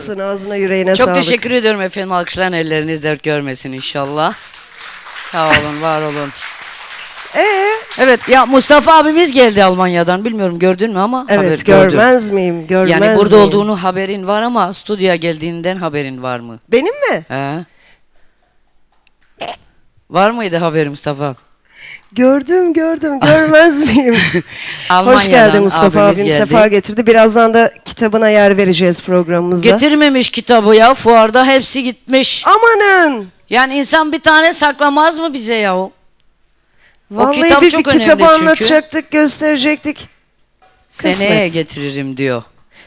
Harikasın ağzına yüreğine Çok sağlık. teşekkür ediyorum efendim. Alkışlayan elleriniz dert görmesin inşallah. Sağ olun, var olun. Ee, Evet ya Mustafa abimiz geldi Almanya'dan. Bilmiyorum gördün mü ama evet haber gördüm. görmez miyim? Görmez Yani burada miyim? olduğunu haberin var ama stüdyoya geldiğinden haberin var mı? Benim mi? He? Var mıydı haberi Mustafa? Gördüm gördüm görmez miyim? Hoş geldin Mustafa abim geldi. sefa getirdi. Birazdan da kitabına yer vereceğiz programımızda. Getirmemiş kitabı ya fuarda hepsi gitmiş. Amanın! Yani insan bir tane saklamaz mı bize yahu? Vallahi kitap bir, çok bir kitabı çünkü. anlatacaktık, gösterecektik. Seneye Kısmet. getiririm diyor.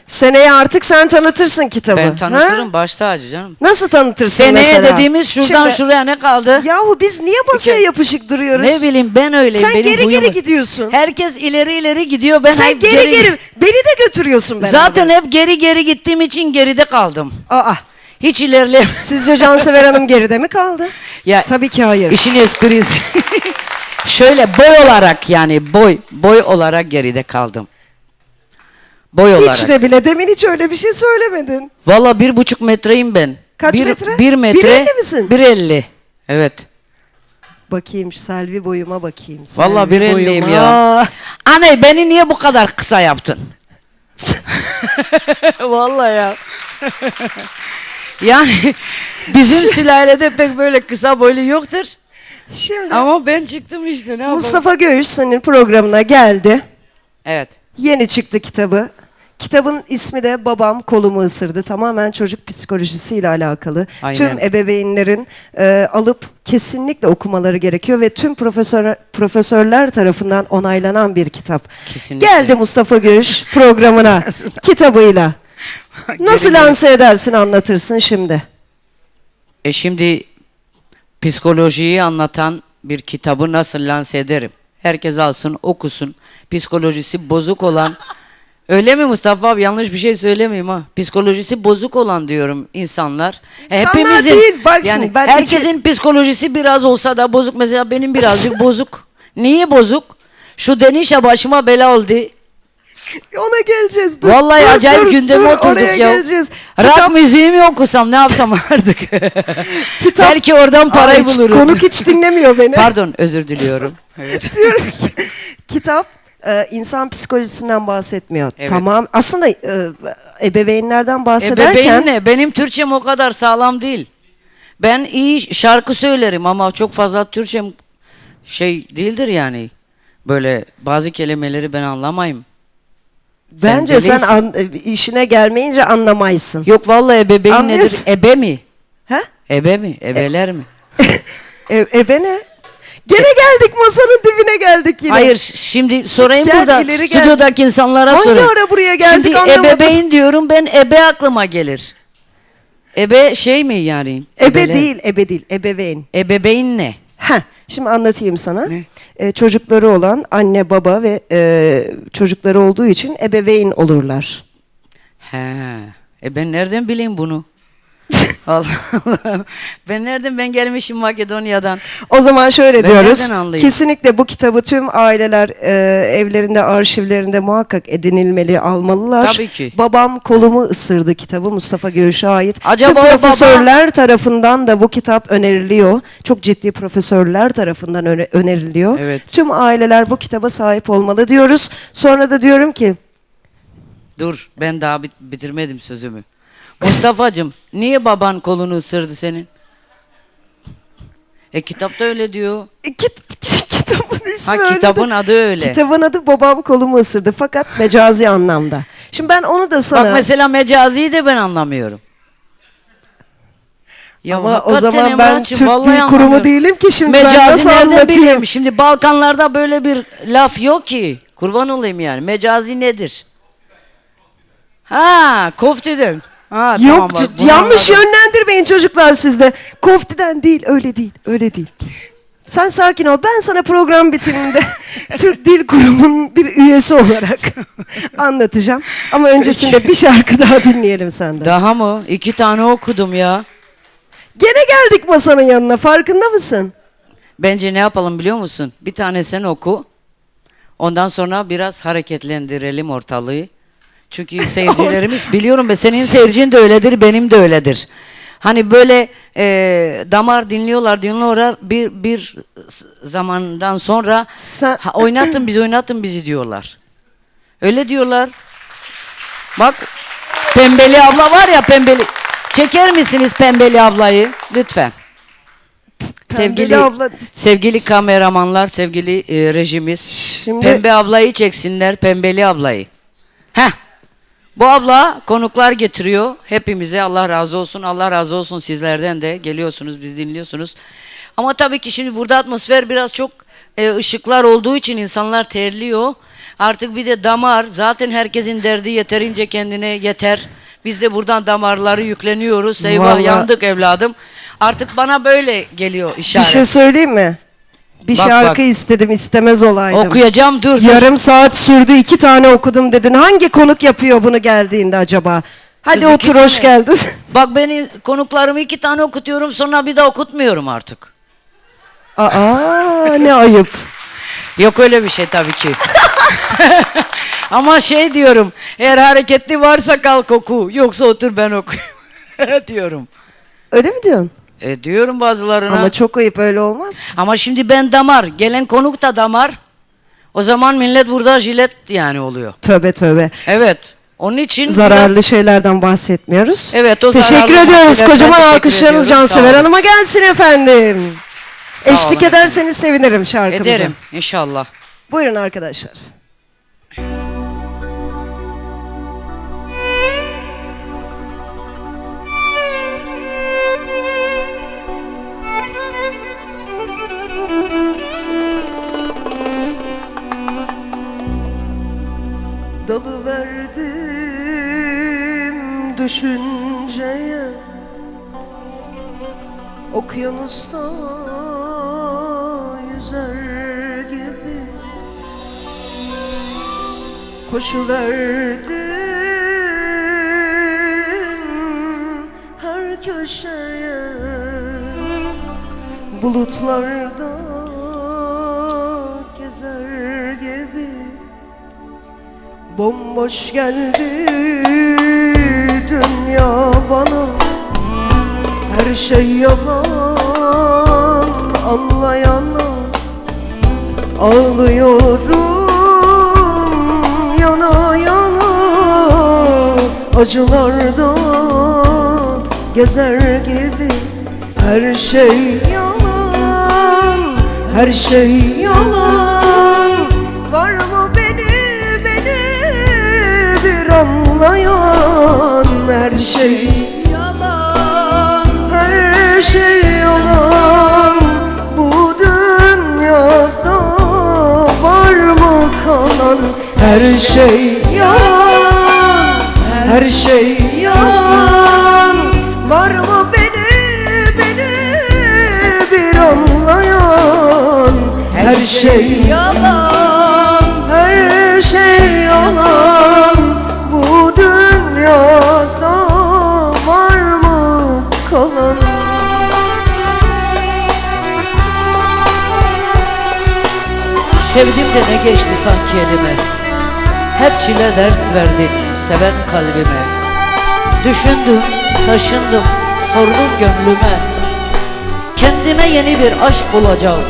Seneye artık sen tanıtırsın kitabı. Ben tanıtırım ha? baş tacı canım. Nasıl tanıtırsın Seneye mesela? dediğimiz şuradan Şimdi- şuraya ne kaldı? Yahu biz niye masaya yapışık duruyoruz? Ne bileyim ben öyleyim. Sen benim geri geri gidiyorsun. Herkes ileri ileri gidiyor. Ben Sen hep geri geri, beni de götürüyorsun beraber. Zaten hep geri geri gittiğim için geride kaldım. Aa, Hiç ilerle. sizce Cansever Hanım geride mi kaldı? ya Tabii ki hayır. işin esprisi. Şöyle boy olarak yani boy boy olarak geride kaldım. Boy olarak. Hiç de bile demin hiç öyle bir şey söylemedin. Valla bir buçuk metreyim ben. Kaç bir, metre? Bir metre. 1.50 misin? 1.50. Evet. Bakayım şu Selvi boyuma bakayım. Valla Selvi 1.50'yim boyuma. ya. Anne beni niye bu kadar kısa yaptın? Vallahi ya. yani bizim sülalede pek böyle kısa boylu yoktur. Şimdi Ama ben çıktım işte ne yapalım. Mustafa Göğüş senin programına geldi. Evet. Yeni çıktı kitabı. Kitabın ismi de Babam Kolumu Isırdı. Tamamen çocuk psikolojisiyle alakalı. Aynen. Tüm ebeveynlerin e, alıp kesinlikle okumaları gerekiyor ve tüm profesör profesörler tarafından onaylanan bir kitap. Kesinlikle. Geldi Mustafa Göğüş programına kitabıyla. Nasıl lanse edersin anlatırsın şimdi. E şimdi psikolojiyi anlatan bir kitabı nasıl lanse ederim? Herkes alsın, okusun. Psikolojisi bozuk olan Öyle mi Mustafa abi? Yanlış bir şey söylemeyeyim ha. Psikolojisi bozuk olan diyorum insanlar. E, İnsanlar değil, bak yani şimdi ben herkesin psikolojisi biraz olsa da bozuk. Mesela benim birazcık bozuk. Niye bozuk? Şu denişe başıma bela oldu. Ona geleceğiz. Dur, Vallahi dur, acayip dur, gündeme dur, oturduk oraya ya. geleceğiz. Rap müziği mi okusam ne yapsam artık? Kitap- Belki oradan parayı Ay, hiç buluruz. Konuk hiç dinlemiyor beni. Pardon özür diliyorum. Evet. diyorum ki kitap e, insan psikolojisinden bahsetmiyor. Evet. Tamam. Aslında e, ebeveynlerden bahsederken Ebeveyn ne? Benim Türkçem o kadar sağlam değil. Ben iyi şarkı söylerim ama çok fazla Türkçem şey değildir yani. Böyle bazı kelimeleri ben anlamayım. bence sen bilirsin. an- işine gelmeyince anlamaysın. Yok vallahi ebeveyn nedir? Anlıyorsun. Ebe mi? He? Ebe mi? Ebeler mi? E, ebe ne? Gene geldik masanın dibine geldik yine. Hayır şimdi sorayım Gel, burada ileri gel. stüdyodaki insanlara Hangi sorayım. ara buraya geldik Şimdi anlamadım. ebeveyn diyorum ben ebe aklıma gelir. Ebe şey mi yani? Ebe Ebeler- değil, ebe değil, ebeveyn. Ebeveyn ne? Heh, şimdi anlatayım sana. Ne? E, çocukları olan anne baba ve e, çocukları olduğu için ebeveyn olurlar. He. E ben nereden bileyim bunu? Allah Allah. Ben nereden ben gelmişim Makedonya'dan. O zaman şöyle Ben diyoruz. nereden anlayayım? Kesinlikle bu kitabı tüm aileler e, evlerinde, arşivlerinde muhakkak edinilmeli, almalılar. Tabii ki. Babam kolumu ısırdı kitabı Mustafa Göğüş'e ait. Acaba tüm o profesörler tarafından da bu kitap öneriliyor. Çok ciddi profesörler tarafından öne- öneriliyor. Evet. Tüm aileler bu kitaba sahip olmalı diyoruz. Sonra da diyorum ki Dur ben daha bit- bitirmedim sözümü. Mustafa'cığım niye baban kolunu ısırdı senin? E kitapta öyle diyor. e, kit- kitabın ismi Ha öyle de- kitabın adı öyle. Kitabın adı Babam Kolumu Isırdı fakat mecazi anlamda. Şimdi ben onu da sana... Bak mesela mecaziyi de ben anlamıyorum. Ya Ama o hakikaten zaman ben Emrah'cığım, Türk vallahi Dil Kurumu anlamıyorum. değilim ki şimdi ben Mecazi nasıl nereden anlatayım? bileyim? Şimdi Balkanlarda böyle bir laf yok ki. Kurban olayım yani. Mecazi nedir? Ha, kofteden. Ha, Yok tamam bak, bunu yanlış anladım. yönlendirmeyin çocuklar sizde. Koftiden değil öyle değil öyle değil. Sen sakin ol. Ben sana program bitiminde Türk Dil Kurumu'nun bir üyesi olarak anlatacağım. Ama öncesinde bir şarkı daha dinleyelim senden. Daha mı? İki tane okudum ya. Gene geldik masanın yanına farkında mısın? Bence ne yapalım biliyor musun? Bir tane sen oku. Ondan sonra biraz hareketlendirelim ortalığı. Çünkü seyircilerimiz biliyorum ve senin seyircin de öyledir, benim de öyledir. Hani böyle e, damar dinliyorlar, dinliyorlar. Bir bir zamandan sonra Sen- ha, oynatın bizi, oynatın bizi diyorlar. Öyle diyorlar. Bak Pembeli abla var ya Pembeli. Çeker misiniz Pembeli ablayı lütfen? sevgili abla- sevgili kameramanlar, sevgili e, rejimiz. Şimdi- Pembe ablayı çeksinler, Pembeli ablayı. Heh. Bu abla konuklar getiriyor hepimize. Allah razı olsun. Allah razı olsun sizlerden de. Geliyorsunuz, biz dinliyorsunuz. Ama tabii ki şimdi burada atmosfer biraz çok e, ışıklar olduğu için insanlar terliyor. Artık bir de damar. Zaten herkesin derdi yeterince kendine yeter. Biz de buradan damarları yükleniyoruz. Eyvah Vallahi- yandık evladım. Artık bana böyle geliyor Bir işaret. şey söyleyeyim mi? Bir Bak, şarkı bak. istedim istemez olaydım. Okuyacağım dur. dur. Yarım saat sürdü iki tane okudum dedin. Hangi konuk yapıyor bunu geldiğinde acaba? Hadi Kız iki otur hoş tane. geldin. Bak beni konuklarımı iki tane okutuyorum sonra bir daha okutmuyorum artık. Aa ne ayıp. Yok öyle bir şey tabii ki. Ama şey diyorum eğer hareketli varsa kalk oku yoksa otur ben okuyayım diyorum. Öyle mi diyorsun? E, diyorum bazılarına. Ama Ama, çok ayıp öyle olmaz. şimdi ben damar gelen konuk da damar. O zaman millet burada jilet yani oluyor. Tövbe tövbe. Evet. Onun için Zararlı biraz- şeylerden bahsetmiyoruz. Evet, o Teşekkür ediyoruz. Kocaman alkışlarınız Cansever olun. Hanım'a gelsin efendim. Sağ olun Eşlik efendim. ederseniz sevinirim şarkımıza. ederim inşallah. Buyurun arkadaşlar. Düşünceye Okyanusta yüzer gibi Koşu verdim her köşeye. Bulutlarda gezer gibi Bomboş dünya bana Her şey yalan anlayana Ağlıyorum yana yana Acılarda gezer gibi. Her şey yalan, her şey yalan. Var mı beni, beni bir anlayan Her şey yalan, her şey yalan Bu dünyada var mı kalan Her şey yalan, her şey yalan? Var mı beni, beni bir anlayan Her şey yalan, Sevdim de ne geçti sanki elime? Hep çile ders verdin seven kalbime. Düşündüm, taşındım, sordum gönlüme. Kendime yeni bir aşk bulacağım.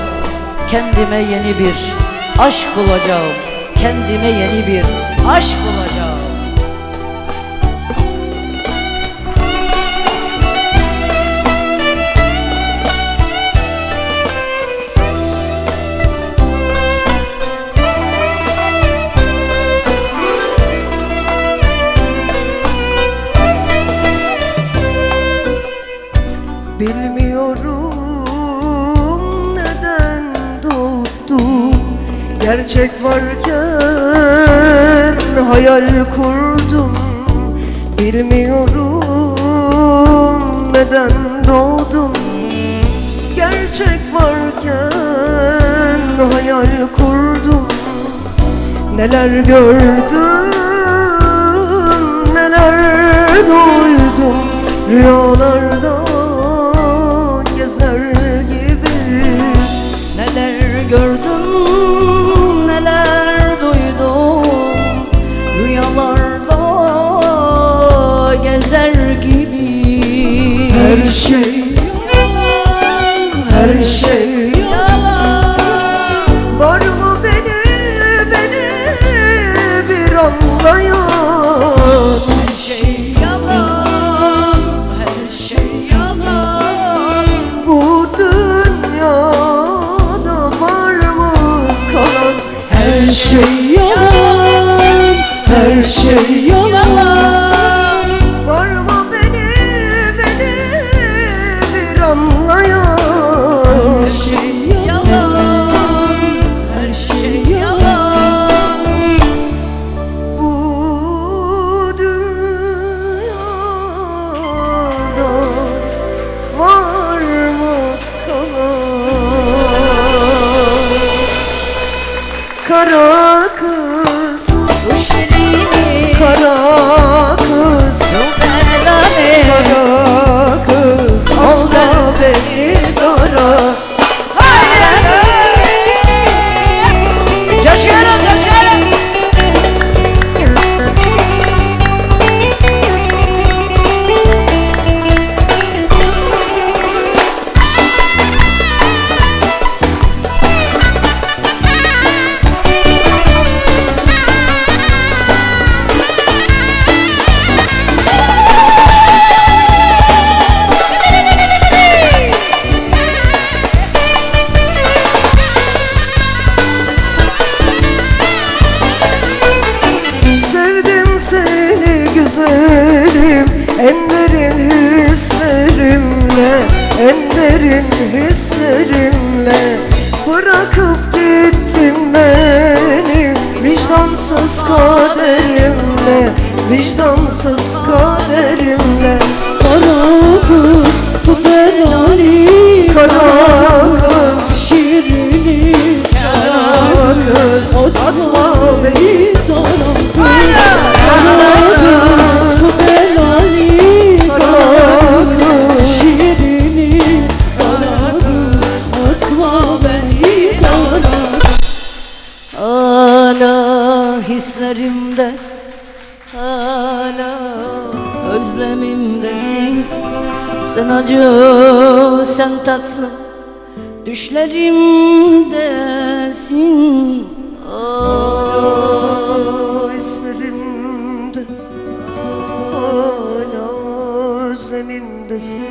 Kendime yeni bir aşk bulacağım. Kendime yeni bir aşk bulacağım Gerçek varken hayal kurdum. Bilmiyorum neden doğdum. Gerçek varken hayal kurdum. Neler gördüm, neler duydum. Rüyalarda gezer gibi. Neler gördüm, Vicdansız kaderimle Vicdansız kaderimle. Kara kız bu belali Kara kız şirini Kara kız atma beni acı sen tatlı Düşlerimdesin Ah. Hislerimde hala özlemimdesin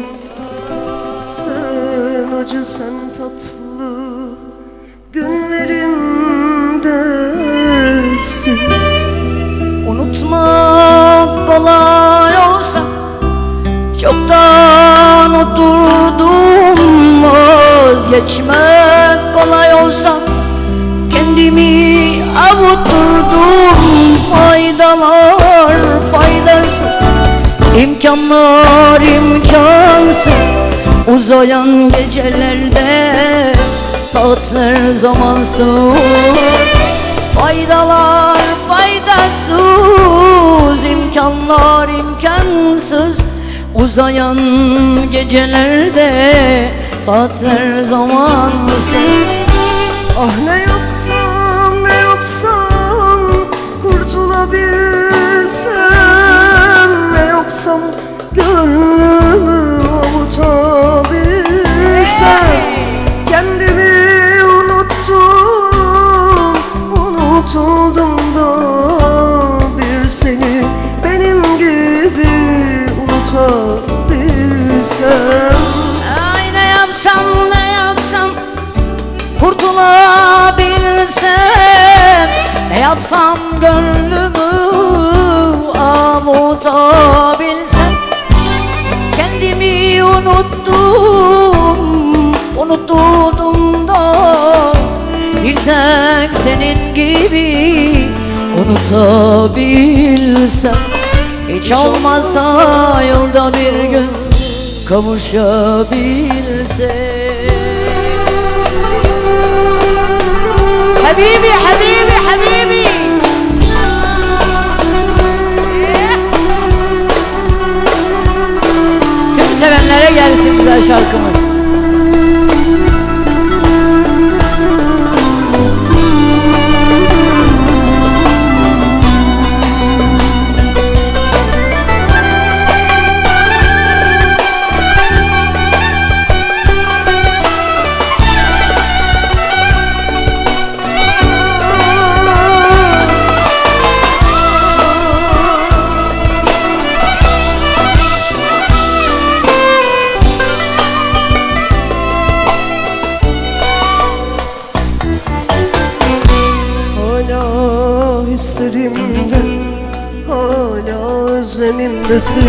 Sen acı sen tatlı günlerimdesin Unutmak kolay olsa Çoktan oturdum Vazgeçmek kolay olsa Kendimi avutturdum. Faydalar faydasız İmkanlar imkansız. Uzayan gecelerde Saatler zamansız. Faydalar faydasız imkanlar imkansız Uzayan gecelerde Saatler zamansız Ah ne yapsam ne yapsam kurtulabilsem? Ne yapsam gönlümü avutabilsem? Kendimi unuttum unutuldum unutabilsem Ay ne yapsam ne yapsam? Kurtulabilsem. Ne yapsam gönlümü avutabilsem? Kendimi unuttum Unutturdum da. Bir tek senin gibi Unutabilsem. Hiç olmazsa yolda bir gün Kavuşabilsem Habibi, habibi, habibi. Tüm sevenlere gelsin güzel şarkımız özlemimdesin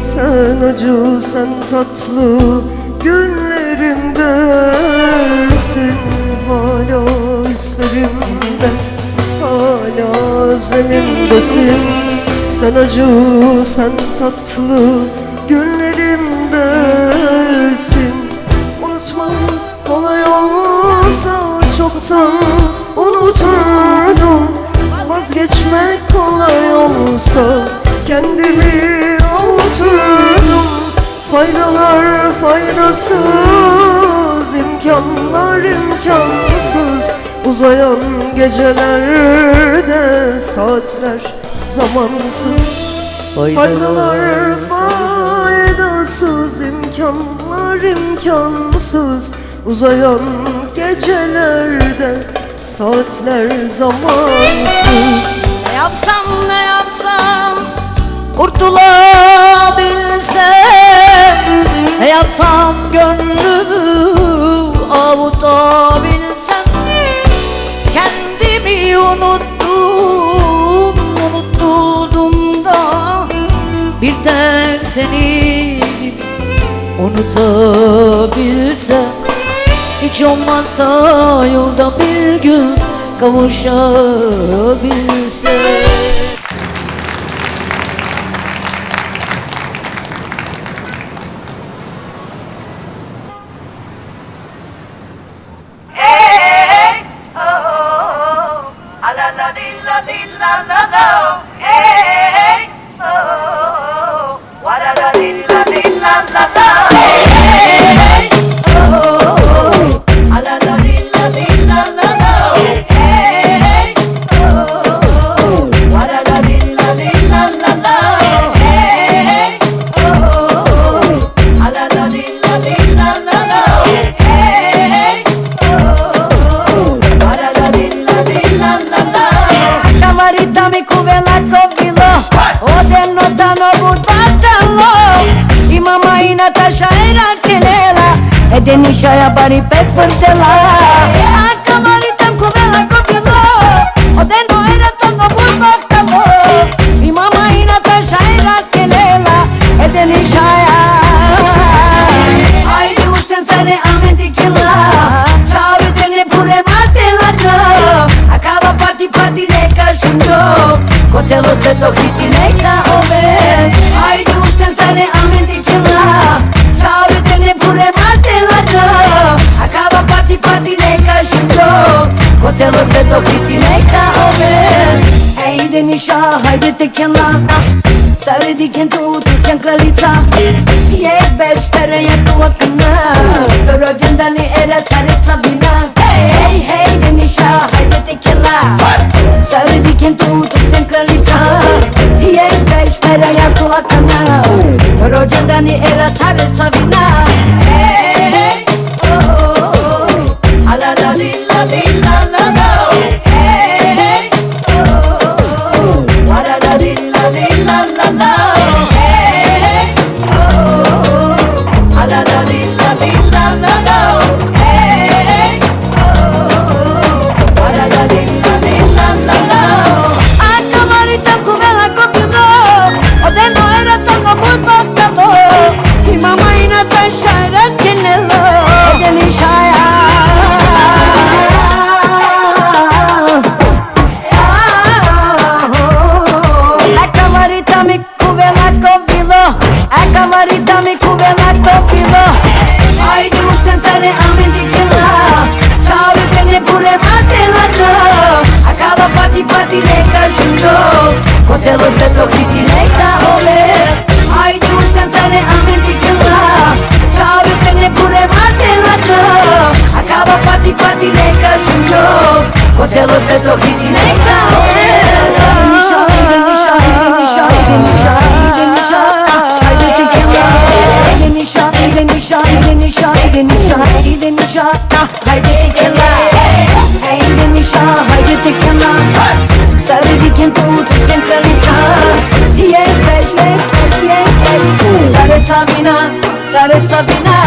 Sen acı sen tatlı Günlerimdesin Hala hislerimde Hala özlemimdesin. Sen acı sen tatlı Günlerimdesin Unutmak kolay olsa çoktan unuturdum. Vazgeçmek kolay olsa kendimi avuturdum Faydalar faydasız, imkanlar imkansız. Uzayan gecelerde saatler zamansız. Faydalar faydasız, imkanlar imkansız. Uzayan gecelerde saatler zamansız. Ne yapsam ne yapsam kurtulabilsem Ne yapsam gönlümü avutabilsem Kendimi unuttum, unuttuğum da Bir tek seni unutabilsem. Hiç olmazsa yolda bir gün kavuşabilsem Denisha nici aia banii pe fârtela la job Acaba party party de Cotelo se to hitine Kotelo se to hiti neka ove Ejde nisha, hajde te kjela Sarı diken tutu sen kralica Je beş pere je tu akna To rođendani era denişa Haydi tequila Hey denişa, haydi tequila Sarı diken centraliza Yeah, fresh, fresh, fresh, yeah, fresh Sarı Sabina, Sarı Sabina